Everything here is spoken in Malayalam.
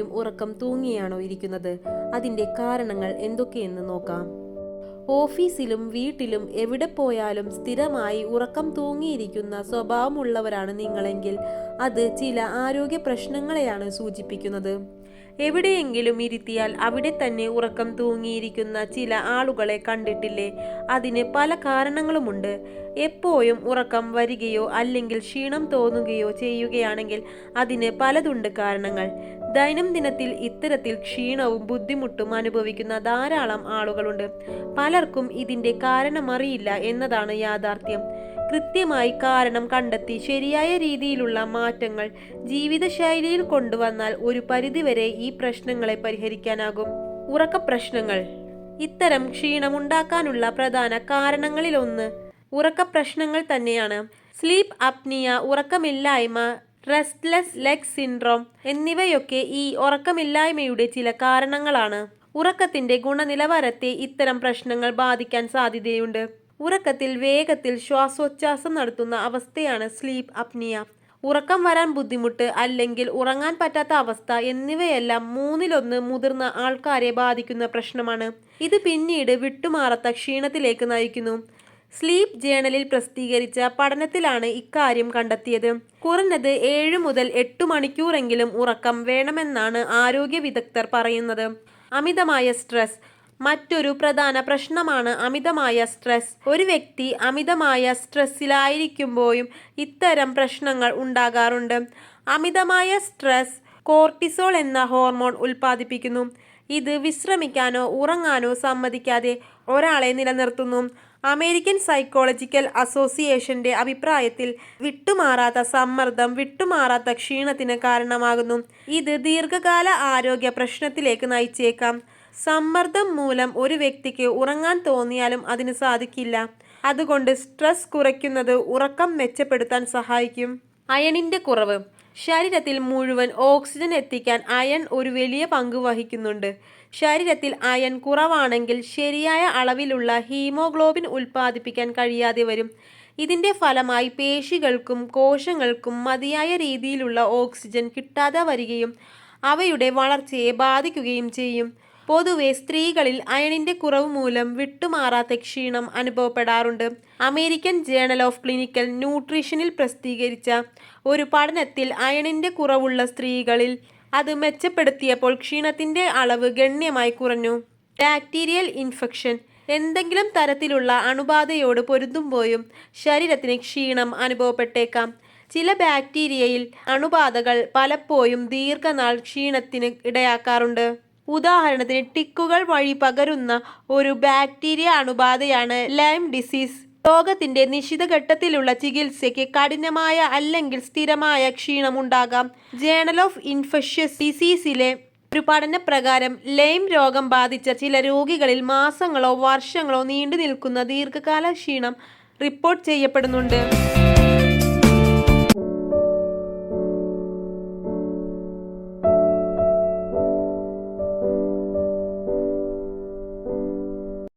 ഉറക്കം തൂങ്ങിയാണോ ഇരിക്കുന്നത്? അതിന്റെ കാരണങ്ങൾ എന്തൊക്കെയെന്ന് നോക്കാം. ഓഫീസിലും വീട്ടിലും എവിടെ പോയാലും സ്ഥിരമായി ഉറക്കം തൂങ്ങിയിരിക്കുന്ന സ്വഭാവമുള്ളവരാണ് നിങ്ങളെങ്കിൽ അത് ചില ആരോഗ്യ പ്രശ്നങ്ങളെയാണ് സൂചിപ്പിക്കുന്നത്. എവിടെയെങ്കിലും ഇരുത്തിയാൽ അവിടെ തന്നെ ഉറക്കം തൂങ്ങിയിരിക്കുന്ന ചില ആളുകളെ കണ്ടിട്ടില്ലേ? അതിന് പല കാരണങ്ങളുമുണ്ട്. എപ്പോഴും ഉറക്കം വരികയോ അല്ലെങ്കിൽ ക്ഷീണം തോന്നുകയോ ചെയ്യുകയാണെങ്കിൽ അതിന് പലതുണ്ട് കാരണങ്ങൾ. ദൈനംദിനത്തിൽ ഇത്തരത്തിൽ ക്ഷീണവും ബുദ്ധിമുട്ടും അനുഭവിക്കുന്ന ധാരാളം ആളുകളുണ്ട്. പലർക്കും ഇതിന്റെ കാരണമറിയില്ല എന്നതാണ് യാഥാർത്ഥ്യം. കൃത്യമായി കാരണം കണ്ടെത്തി ശരിയായ രീതിയിലുള്ള മാറ്റങ്ങൾ ജീവിതശൈലിയിൽ കൊണ്ടുവന്നാൽ ഒരു പരിധിവരെ ഈ പ്രശ്നങ്ങളെ പരിഹരിക്കാനാകും. ഉറക്ക പ്രശ്നങ്ങൾ. ഇത്തരം ക്ഷീണമുണ്ടാക്കാനുള്ള പ്രധാന കാരണങ്ങളിലൊന്ന് ഉറക്ക പ്രശ്നങ്ങൾ തന്നെയാണ്. സ്ലീപ്പ് അപ്നിയ ഉറക്കമില്ലായ്മ റെസ്റ്റ്ലെസ് ലെഗ് സിൻഡ്രോം എന്നിവയൊക്കെ ഈ ഉറക്കമില്ലായ്മയുടെ ചില കാരണങ്ങളാണ്. ഉറക്കത്തിന്റെ ഗുണനിലവാരത്തെ ഇത്തരം പ്രശ്നങ്ങൾ ബാധിക്കാൻ സാധ്യതയുണ്ട്. ഉറക്കത്തിൽ വേഗത്തിൽ ശ്വാസോച്ഛാസം നടത്തുന്ന അവസ്ഥയാണ് സ്ലീപ്പ് അപ്നിയ. ഉറക്കം വരാൻ ബുദ്ധിമുട്ട് അല്ലെങ്കിൽ ഉറങ്ങാൻ പറ്റാത്ത അവസ്ഥ എന്നിവയെല്ലാം മൂന്നിലൊന്ന് മുതിർന്ന ആൾക്കാരെ ബാധിക്കുന്ന പ്രശ്നമാണ്. ഇത് പിന്നീട് വിട്ടുമാറാത്ത ക്ഷീണത്തിലേക്ക് നയിക്കുന്നു. സ്ലീപ്പ് ജേണലിൽ പ്രസിദ്ധീകരിച്ച പഠനത്തിലാണ് ഇക്കാര്യം കണ്ടെത്തിയത്. കുറഞ്ഞത് ഏഴ് മുതൽ എട്ട് മണിക്കൂറെങ്കിലും ഉറക്കം വേണമെന്നാണ് ആരോഗ്യ വിദഗ്ധർ പറയുന്നത്. അമിതമായ സ്ട്രെസ്. മറ്റൊരു പ്രധാന പ്രശ്നമാണ് അമിതമായ സ്ട്രെസ്. ഒരു വ്യക്തി അമിതമായ സ്ട്രെസ്സിലായിരിക്കുമ്പോഴും ഇത്തരം പ്രശ്നങ്ങൾ ഉണ്ടാകാറുണ്ട്. അമിതമായ സ്ട്രെസ് കോർട്ടിസോൾ എന്ന ഹോർമോൺ ഉൽപ്പാദിപ്പിക്കുന്നു. ഇത് വിശ്രമിക്കാനോ ഉറങ്ങാനോ സമ്മതിക്കാതെ ഒരാളെ നിലനിർത്തുന്നു. അമേരിക്കൻ സൈക്കോളജിക്കൽ അസോസിയേഷന്റെ അഭിപ്രായത്തിൽ വിട്ടുമാറാത്ത സമ്മർദ്ദം വിട്ടുമാറാത്ത ക്ഷീണത്തിന് കാരണമാകുന്നു. ഇത് ദീർഘകാല ആരോഗ്യ പ്രശ്നത്തിലേക്ക് നയിച്ചേക്കാം. സമ്മർദ്ദം മൂലം ഒരു വ്യക്തിക്ക് ഉറങ്ങാൻ തോന്നിയാലും അതിന് സാധിക്കില്ല. അതുകൊണ്ട് സ്ട്രെസ് കുറയ്ക്കുന്നത് ഉറക്കം മെച്ചപ്പെടുത്താൻ സഹായിക്കും. അയണിന്റെ കുറവ്. ശരീരത്തിൽ മുഴുവൻ ഓക്സിജൻ എത്തിക്കാൻ അയൺ ഒരു വലിയ പങ്ക് വഹിക്കുന്നുണ്ട്. ശരീരത്തിൽ അയൺ കുറവാണെങ്കിൽ ശരിയായ അളവിലുള്ള ഹീമോഗ്ലോബിൻ ഉൽപ്പാദിപ്പിക്കാൻ കഴിയാതെ വരും. ഇതിന്റെ ഫലമായി പേശികൾക്കും കോശങ്ങൾക്കും മതിയായ രീതിയിലുള്ള ഓക്സിജൻ കിട്ടാതെ വരികയും അവയുടെ വളർച്ചയെ ബാധിക്കുകയും ചെയ്യും. പൊതുവെ സ്ത്രീകളിൽ അയണിന്റെ കുറവ് മൂലം വിട്ടുമാറാത്ത ക്ഷീണം അനുഭവപ്പെടാറുണ്ട്. അമേരിക്കൻ ജേണൽ ഓഫ് ക്ലിനിക്കൽ ന്യൂട്രീഷനിൽ പ്രസിദ്ധീകരിച്ച ഒരു പഠനത്തിൽ അയണിന്റെ കുറവുള്ള സ്ത്രീകളിൽ അത് മെച്ചപ്പെടുത്തിയപ്പോൾ ക്ഷീണത്തിന്റെ അളവ് ഗണ്യമായി കുറഞ്ഞു. ബാക്ടീരിയൽ ഇൻഫെക്ഷൻ എന്തെങ്കിലും തരത്തിലുള്ള അണുബാധയോട് പൊരുതുമ്പോഴും ശരീരത്തിന് ക്ഷീണം അനുഭവപ്പെട്ടേക്കാം. ചില ബാക്ടീരിയയിൽ അണുബാധകൾ പലപ്പോഴും ദീർഘനാൾ ക്ഷീണത്തിന് ഇടയാക്കാറുണ്ട്. ഉദാഹരണത്തിന് ടിക്കുകൾ വഴി പകരുന്ന ഒരു ബാക്ടീരിയ അണുബാധയാണ് ലൈം ഡിസീസ് രോഗത്തിന്റെ നിശ്ചിത ഘട്ടത്തിലുള്ള ചികിത്സയ്ക്ക് കഠിനമായ അല്ലെങ്കിൽ സ്ഥിരമായ ക്ഷീണമുണ്ടാകാം. ജേണൽ ഓഫ് ഇൻഫെഷ്യസ് ഡിസീസിലെ ഒരു പഠന പ്രകാരം ലൈം രോഗം ബാധിച്ച ചില രോഗികളിൽ മാസങ്ങളോ വർഷങ്ങളോ നീണ്ടു നിൽക്കുന്ന ദീർഘകാല ക്ഷീണം റിപ്പോർട്ട് ചെയ്യപ്പെടുന്നുണ്ട്.